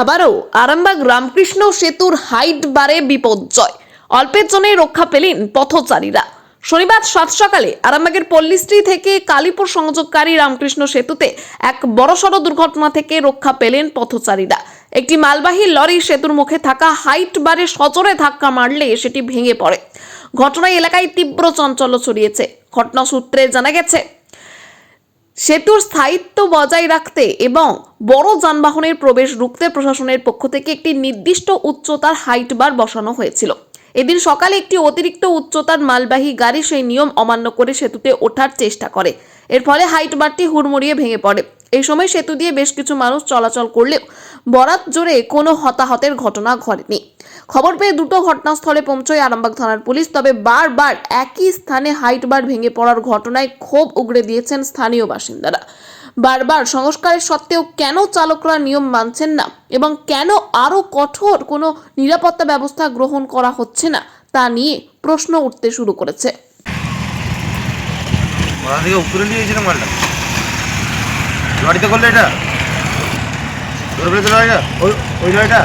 আবারও আরামবাগ রামকৃষ্ণ সেতুর হাইট বারে বিপর্যয়। অল্পের জন্যই রক্ষা পেলেন পথচারীরা। শনিবার সাত সকালে আরামবাগের পল্লীশ্রী থেকে কালীপুর সংযোগকারী রামকৃষ্ণ সেতুতে এক বড়সড় দুর্ঘটনা থেকে রক্ষা পেলেন পথচারীরা। একটি মালবাহী লরি সেতুর মুখে থাকা হাইট বারে সজোরে ধাক্কা মারলে সেটি ভেঙে পড়ে। ঘটনায় এলাকায় তীব্র চাঞ্চল্য ছড়িয়েছে। ঘটনা সূত্রে জানা গেছে সেতুর স্থায়িত্ব বজায় রাখতে এবং বড় যানবাহনের প্রবেশ রুখতে প্রশাসনের পক্ষ থেকে একটি নির্দিষ্ট উচ্চতার হাইট বার বসানো হয়েছিল। এদিন সকালে একটি অতিরিক্ত উচ্চতার মালবাহী গাড়ি সেই নিয়ম অমান্য করে সেতুতে ওঠার চেষ্টা করে। এর ফলে হাইট বারটি হুড়মুড়িয়ে ভেঙে পড়ে। এই সময় সেতু দিয়ে বেশ কিছু মানুষ চলাচল করলেও বরাত জোরে কোনো হতাহতের ঘটনা ঘটেনি। খবর পেয়ে দ্রুত ঘটনাস্থলে পৌঁছয় আরামবাগ থানার পুলিশ, তবে বারবার একই স্থানে হাইট বার ভেঙে পড়ার ঘটনায় ক্ষোভ উগড়ে দিয়েছেন স্থানীয় বাসিন্দারা। বারবার সংস্কারের সত্ত্বেও কেন চালকরা নিয়ম মানছেন না এবং কেন আরও কঠোর কোনো নিরাপত্তা ব্যবস্থা গ্রহণ করা হচ্ছে না, তা নিয়ে প্রশ্ন উঠতে শুরু করেছে। মালটা? গাড়িতে করলে এটা? ওই ওই লরিটা